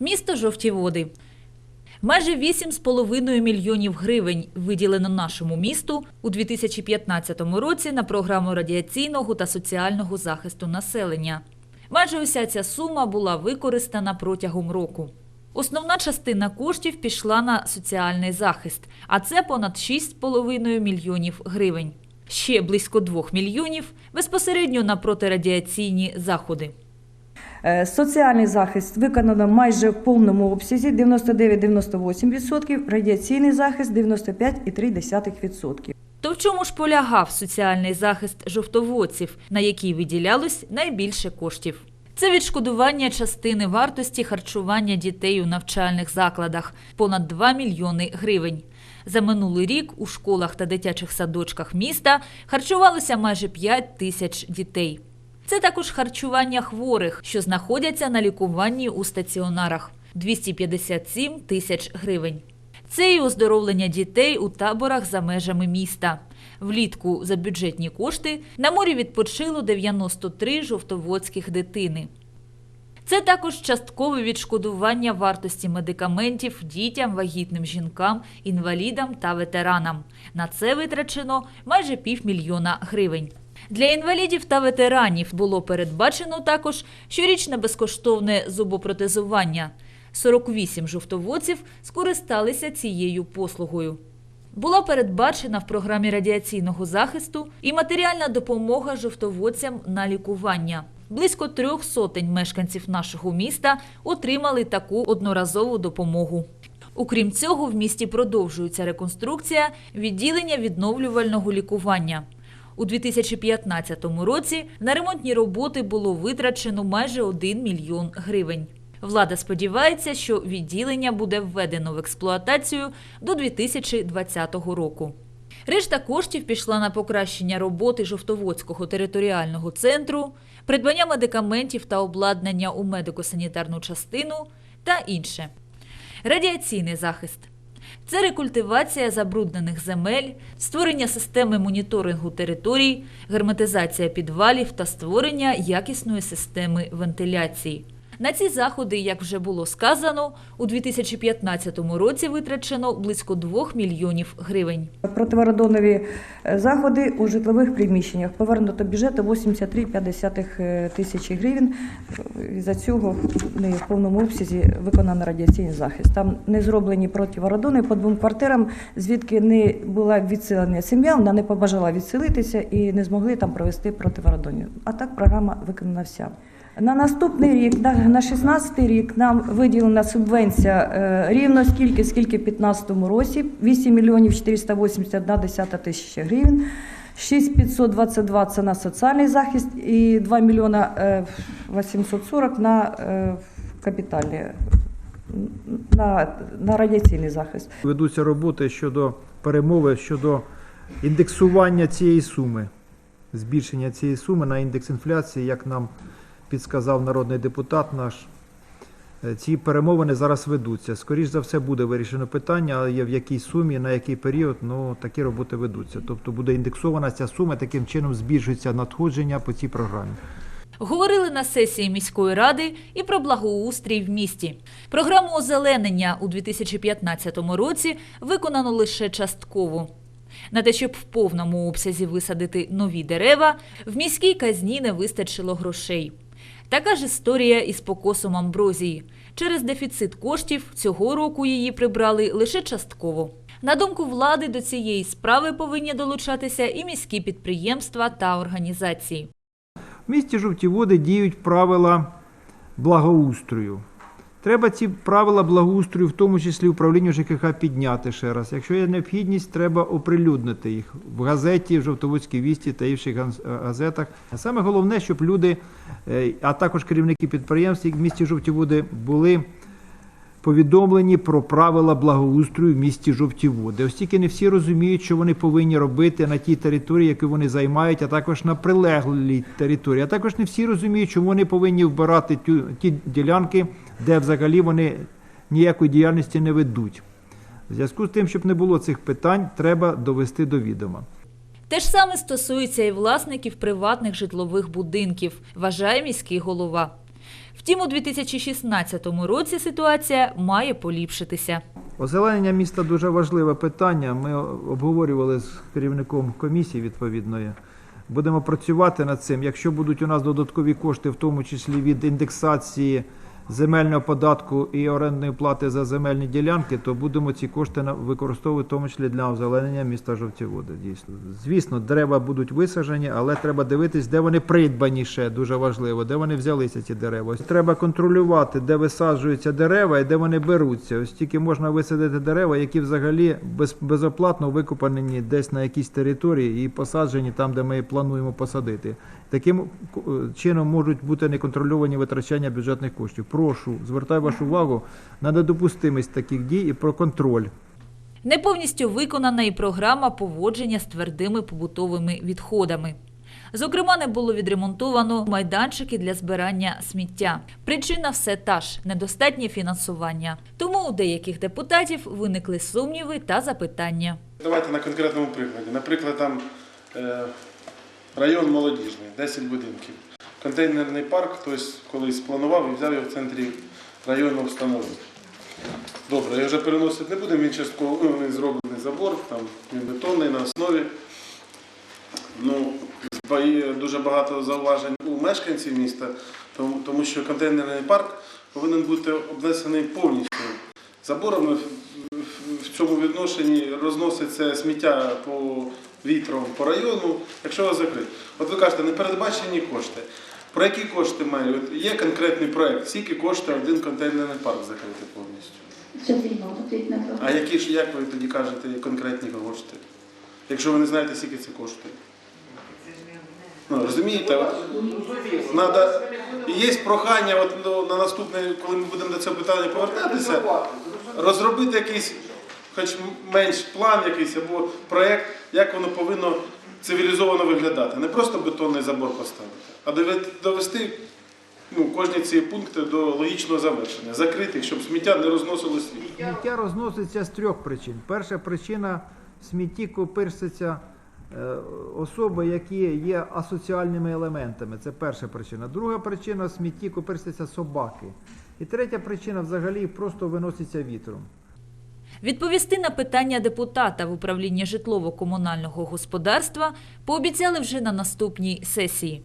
Місто Жовті Води. Майже 8,5 мільйонів гривень виділено нашому місту у 2015 році на програму радіаційного та соціального захисту населення. Майже уся ця сума була використана протягом року. Основна частина коштів пішла на соціальний захист, а це понад 6,5 мільйонів гривень. Ще близько 2 мільйонів безпосередньо на протирадіаційні заходи. Е, Соціальний захист виконано майже в повному обсязі 99-98%, радіаційний захист 95,3%. То в чому ж полягав соціальний захист жовтоводців, на який виділялось найбільше коштів? Це відшкодування частини вартості харчування дітей у навчальних закладах понад 2 мільйони гривень. За минулий рік у школах та дитячих садочках міста харчувалося майже 5 тисяч дітей. Це також харчування хворих, що знаходяться на лікуванні у стаціонарах 257 тисяч гривень. Це і оздоровлення дітей у таборах за межами міста. Влітку за бюджетні кошти на морі відпочило 93 жовтоводських дитини. Це також часткове відшкодування вартості медикаментів дітям, вагітним жінкам, інвалідам та ветеранам. На це витрачено майже півмільйона гривень. Для інвалідів та ветеранів було передбачено також щорічне безкоштовне зубопротезування. 48 жовтоводців скористалися цією послугою. Була передбачена в програмі радіаційного захисту і матеріальна допомога жовтоводцям на лікування. Близько трьох сотень мешканців нашого міста отримали таку одноразову допомогу. Окрім цього, в місті продовжується реконструкція відділення відновлювального лікування. У 2015 році на ремонтні роботи було витрачено майже 1 мільйон гривень. Влада сподівається, що відділення буде введено в експлуатацію до 2020 року. Решта коштів пішла на покращення роботи Жовтоводського територіального центру, придбання медикаментів та обладнання у медико-санітарну частину та інше. Радіаційний захист. Це рекультивація забруднених земель, створення системи моніторингу територій, герметизація підвалів та створення якісної системи вентиляції. На ці заходи, як вже було сказано, у 2015 році витрачено близько 2 мільйонів гривень. Противорадонові е, заходи у житлових приміщеннях повернуто бюджету 83,5 е, тисячі гривень. І за цього не в повному обсязі виконано радіаційний захист. Там не зроблені противорадони по двом квартирам, звідки не була відселена сім'я, вона не побажала відселитися і не змогли там провести противорадонів. А так програма виконана вся. На наступний рік, на- на 16 рік, нам виділена субвенція е, рівно скільки, скільки в 2015 році, 8 мільйонів 481 десята тисяча гривень. 6522 – це на соціальний захист і 2 мільйона е, 840 на е, капітальний, на, на радіаційний захист. Ведуться роботи щодо перемови щодо індексування цієї суми, збільшення цієї суми на індекс інфляції, як нам підсказав народний депутат наш. Е, Ці перемовини зараз ведуться. Скоріше за все буде вирішено питання, але в якій сумі, на який період, ну такі роботи ведуться. Тобто буде індексована ця сума, таким чином збільшується надходження по цій програмі. Говорили на сесії міської ради і про благоустрій в місті. Програму озеленення у 2015 році виконано лише частково. На те, щоб в повному обсязі висадити нові дерева, в міській казні не вистачило грошей. Така ж історія із покосом амброзії. Через дефіцит коштів цього року її прибрали лише частково. На думку влади, до цієї справи повинні долучатися і міські підприємства та організації. В місті жовті води діють правила благоустрою. Треба ці правила благоустрою, в тому числі управлінню ЖКХ, підняти ще раз. Якщо є необхідність, треба оприлюднити їх в газеті, в Жовтоводській вісті та інших газетах. А саме головне, щоб люди, е, а також керівники підприємств в місті Жовтіводи, були повідомлені про правила благоустрою в місті жовті води. Оскільки не всі розуміють, що вони повинні робити на тій території, яку вони займають, а також на прилеглій території. А також не всі розуміють, чому вони повинні вбирати тю, ті ділянки, де взагалі вони ніякої діяльності не ведуть. В зв'язку з тим, щоб не було цих питань, треба довести до відома. Те ж саме стосується і власників приватних житлових будинків, вважає міський голова. Втім, у 2016 році ситуація має поліпшитися. Озеленення міста дуже важливе питання. Ми обговорювали з керівником комісії відповідної. Будемо працювати над цим. Якщо будуть у нас додаткові кошти, в тому числі від індексації земельного податку і орендної плати за земельні ділянки, то будемо ці кошти використовувати в тому числі для озеленення міста Жовті Води. Дійсно, звісно, дерева будуть висаджені, але треба дивитись, де вони придбані ще дуже важливо, де вони взялися ці дерева. Ось треба контролювати, де висаджуються дерева і де вони беруться. Ось тільки можна висадити дерева, які взагалі без, безоплатно викопані десь на якійсь території і посаджені там, де ми плануємо посадити. Таким е, чином можуть бути неконтрольовані витрачання бюджетних коштів. Прошу, звертаю вашу увагу на недопустимість таких дій і про контроль. Не повністю виконана і програма поводження з твердими побутовими відходами. Зокрема, не було відремонтовано майданчики для збирання сміття. Причина все та ж недостатнє фінансування. Тому у деяких депутатів виникли сумніви та запитання. Давайте на конкретному прикладі. Наприклад, там е, район молодіжний, 10 будинків. Контейнерний парк хтось колись планував і взяв його в центрі району встановив. Добре, я вже переносити не будемо, він частково ну, він зроблений забор, там він бетонний на основі. Ну, дуже багато зауважень у мешканців міста, тому, що контейнерний парк повинен бути обнесений повністю заборами. В цьому відношенні розноситься сміття по вітром по району, якщо його закрити. От ви кажете, не передбачені кошти. Про які кошти має? От є конкретний проект, скільки коштує один контейнерний парк закрити повністю. Це війна, потрібно А які ж, як ви тоді кажете, конкретні кошти? Якщо ви не знаєте, скільки це коштує? Ну, розумієте, надо, є прохання от, ну, на наступне, коли ми будемо до цього питання повертатися, розробити якийсь, хоч менш план якийсь або проєкт, як воно повинно цивілізовано виглядати. Не просто бетонний забор поставити, а довести ну, кожні ці пункти до логічного завершення, закрити, щоб сміття не розносило світ. Сміття розноситься з трьох причин. Перша причина в смітті копирсяться е, особи, які є асоціальними елементами. Це перша причина. Друга причина в смітті копирсяться собаки. І третя причина взагалі просто виноситься вітром. Відповісти на питання депутата в управлінні житлово-комунального господарства пообіцяли вже на наступній сесії.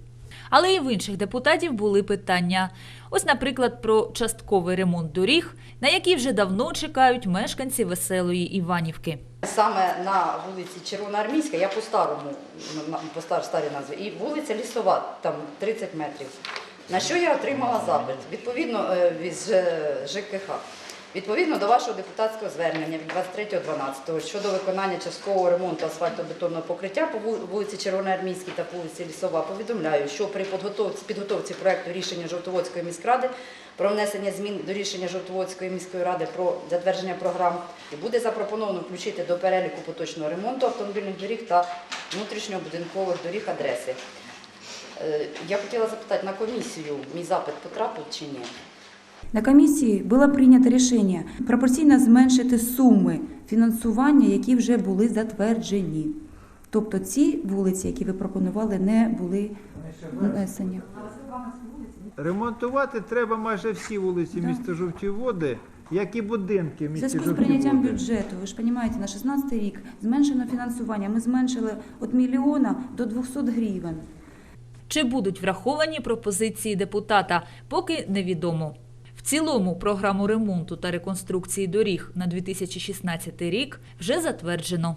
Але і в інших депутатів були питання. Ось, наприклад, про частковий ремонт доріг, на який вже давно чекають мешканці веселої Іванівки. Саме на вулиці Червоноармійська, я по старому, по старій назві, і вулиця Лісова, там 30 метрів. На що я отримала запит? Відповідно е, від ЖКХ. Відповідно до вашого депутатського звернення від 23.12 щодо виконання часткового ремонту асфальтобетонного покриття по вулиці Червоноармійській та вулиці Лісова, повідомляю, що при підготовці, підготовці проекту рішення Жовтоводської міськради про внесення змін до рішення Жовтоводської міської ради про затвердження програм буде запропоновано включити до переліку поточного ремонту автомобільних доріг та внутрішньобудинкових доріг адреси. Е, Я хотіла запитати на комісію, мій запит потрапив чи ні? На комісії було прийнято рішення пропорційно зменшити суми фінансування, які вже були затверджені. Тобто ці вулиці, які ви пропонували, не були внесені. Ремонтувати треба майже всі вулиці Да. міста Жовті Води, як і будинки В місті з прийняттям бюджету, ви ж розумієте, на 16 рік зменшено фінансування. Ми зменшили від мільйона до 200 гривень. Чи будуть враховані пропозиції депутата, поки невідомо. Цілому програму ремонту та реконструкції доріг на 2016 рік вже затверджено.